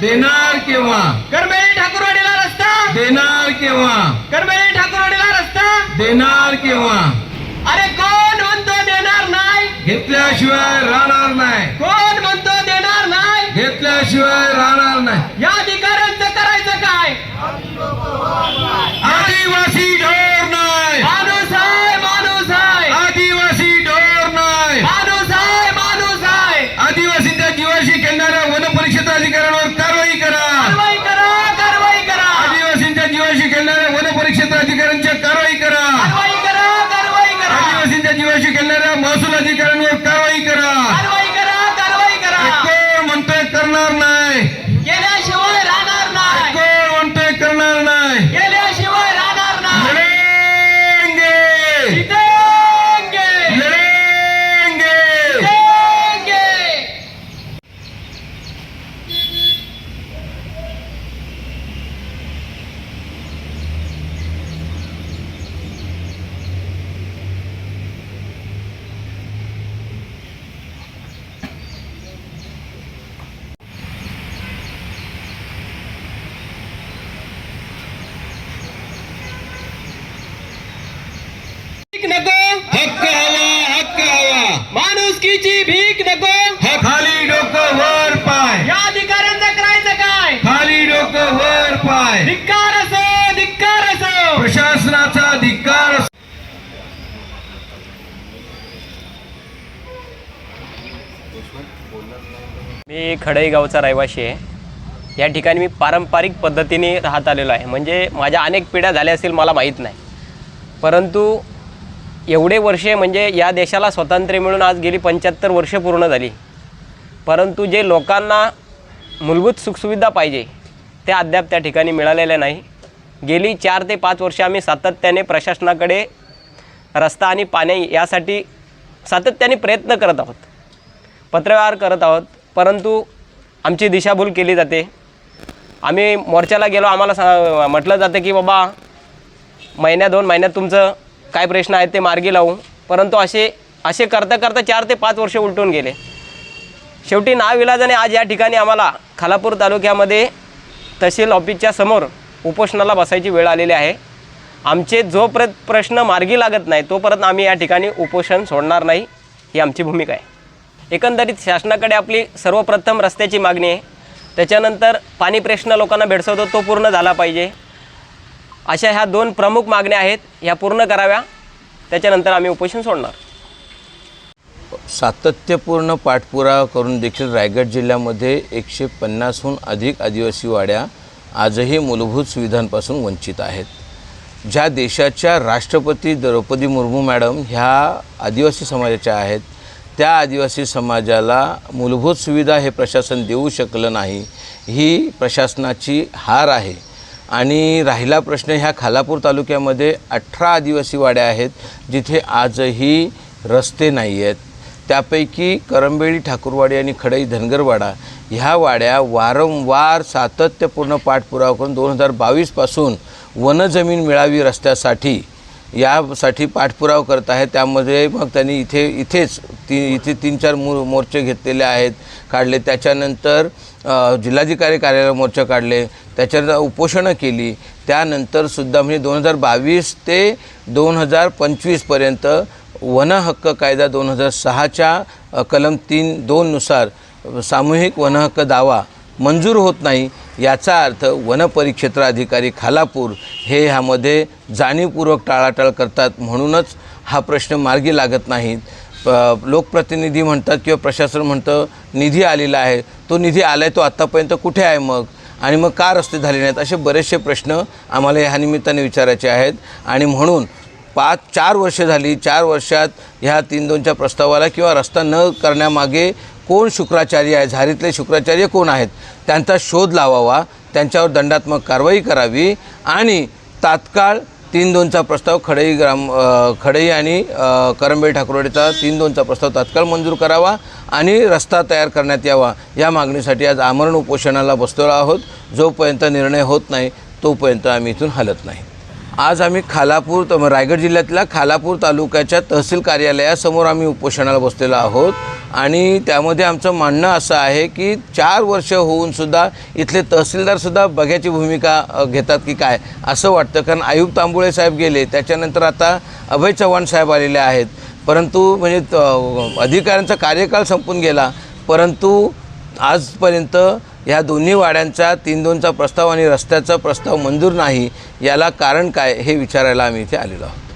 देणार केव्हा? करमेली ठाकूरवाडीला रस्ता. देणार केव्हा? करमेली ठाकूरवाडीला रस्ता. देणार केव्हा? अरे कोण म्हणतो देणार नाही? घेतल्याशिवाय राहणार नाही. कोण म्हणतो देणार नाही? घेतल्याशिवाय राहणार नाही. या अधिकाऱ्यांचं करायचं काय? भीक नको। हक्क हवा हक्क हवा माणुसकीची भीक नको। हा खाली डोकं वर पाय। या अधिकाऱ्यांचं करायचं काय? खाली डोकं वर पाय। धिक्कार असो धिक्कार असो। प्रशासनाचा धिक्कार मी खडई गावचा रहिवासी आहे. या ठिकाणी मी पारंपरिक पद्धतीने राहत आलेलो आहे. म्हणजे माझ्या अनेक पिढ्या झाल्या असतील मला माहीत नाही. परंतु एवढे वर्षे म्हणजे या देशाला स्वातंत्र्य मिळून आज गेली पंच्याहत्तर वर्षे पूर्ण झाली. परंतु जे लोकांना मूलभूत सुखसुविधा पाहिजे त्या अद्याप त्या ठिकाणी मिळालेल्या नाही. गेली चार ते पाच वर्ष आम्ही सातत्याने प्रशासनाकडे रस्ता आणि पाणी यासाठी सातत्याने प्रयत्न करत आहोत. पत्रव्यवहार करत आहोत परंतु आमची दिशाभूल केली जाते. आम्ही मोर्चाला गेलो आम्हाला सा म्हटलं जातं की बाबा महिन्या दोन महिन्यात तुमचं काय प्रश्न आहेत ते मार्गी लावू. परंतु असे असे करता करता चार ते पाच वर्ष उलटून गेले. शेवटी नाविलाजाने आज या ठिकाणी आम्हाला खालापूर तालुक्यामध्ये तहसील ऑफिसच्या समोर उपोषणाला बसायची वेळ आलेली आहे. आमचे जोपर्यंत प्रश्न मार्गी लागत नाही तोपर्यंत आम्ही या ठिकाणी उपोषण सोडणार नाही ही आमची भूमिका आहे. एकंदरीत शासनाकडे आपली सर्वप्रथम रस्त्याची मागणी आहे. त्याच्यानंतर पाणी प्रश्न लोकांना भेडसवतो तो पूर्ण झाला पाहिजे. अशा ह्या दोन प्रमुख मागण्या आहेत ह्या पूर्ण कराव्या. त्याच्यानंतर आम्ही उपोषण सोडणार. सातत्यपूर्ण पाठपुरावा करून देखील रायगड जिल्ह्यामध्ये एकशे पन्नासहून अधिक आदिवासी वाड्या आजही मूलभूत सुविधांपासून वंचित आहेत. ज्या देशाच्या राष्ट्रपती द्रौपदी मुर्मू मॅडम ह्या आदिवासी समाजाच्या आहेत त्या आदिवासी समाजाला मूलभूत सुविधा हे प्रशासन देऊ शकलं नाही ही प्रशासनाची हार आहे. आणि राहिला प्रश्न ह्या खालापूर तालुक्यामध्ये अठरा आदिवासी वाड्या आहेत जिथे आजही रस्ते नाही आहेत त्यापैकी करंबेळी ठाकूरवाडी आणि खडई धनगरवाडा ह्या वाड्या वारंवार सातत्यपूर्ण पाठपुरावा करून दोन हजार बावीसपासून वनजमीन मिळावी रस्त्यासाठी यासाठी पाठपुरावा करत आहे त्यामध्ये मग त्यांनी इथे इथेच ती इथे तीन चार मो मोर्चे घेतलेले आहेत काढले. त्याच्यानंतर जिल्हाधिकारी कार्यालय मोर्चा काढले. त्याच्यानंतर उपोषणं केली. त्यानंतरसुद्धा म्हणजे दोन हजार बावीस ते दोन हजार पंचवीसपर्यंत वन हक्क कायदा दोन हजार सहाच्या कलम तीन दोननुसार सामूहिक वनहक्क दावा मंजूर होत नाही. याचा अर्थ वनपरिक्षेत्र अधिकारी खालापूर हे ह्यामध्ये जाणीवपूर्वक टाळाटाळ करतात म्हणूनच हा प्रश्न मार्गी लागत नाहीत प- लोकप्रतिनिधी म्हणतात किंवा प्रशासन म्हणतं निधी आलेला आहे. तो निधी आला आहे तो आत्तापर्यंत कुठे आहे मग? आणि मग का रस्ते झाले नाहीत? असे बरेचसे प्रश्न आम्हाला ह्या निमित्ताने विचारायचे आहेत. आणि म्हणून पाच चार वर्षे झाली चार वर्षात ह्या तीन दोनच्या प्रस्तावाला किंवा रस्ता न करण्यामागे कोण शुक्राचार्य आहे झारीतले शुक्राचार्य कोण आहेत? त्यांचा शोध लावावा त्यांच्यावर दंडात्मक कारवाई करावी आणि तात्काळ तीन दोनचा प्रस्ताव खडई ग्राम खडई आणि अ, करंबेळ तीन दोनचा प्रस्ताव तात्काळ मंजूर करावा आणि रस्ता तयार करण्यात यावा. या मागणीसाठी आज आमरण उपोषणाला बसलेलो आहोत. जोपर्यंत निर्णय होत नाही तोपर्यंत आम्ही इथून हलत नाही. आज आम्ही खालापूर त- रायगड जिल्ह्यातल्या खालापूर तालुक्याच्या तहसील कार्यालयासमोर आम्ही उपोषणाला बसलेलो आहोत. आणि त्यामध्ये आमचं म्हणणं असं आहे की चार वर्ष होऊनसुद्धा इथले तहसीलदारसुद्धा बघ्याची भूमिका घेतात की काय असं वाटतं. कारण आयुब तांबुळे साहेब गेले त्याच्यानंतर आता अभय चव्हाण साहेब आलेले आहेत. परंतु म्हणजे त- अधिकाऱ्यांचा कार्यकाळ संपून गेला. परंतु आजपर्यंत ह्या दोन्ही वाड्यांचा तीन दोनचा प्रस्ताव आणि रस्त्याचा प्रस्ताव मंजूर नाही याला कारण काय हे विचारायला आम्ही इथे आलेलो आहोत.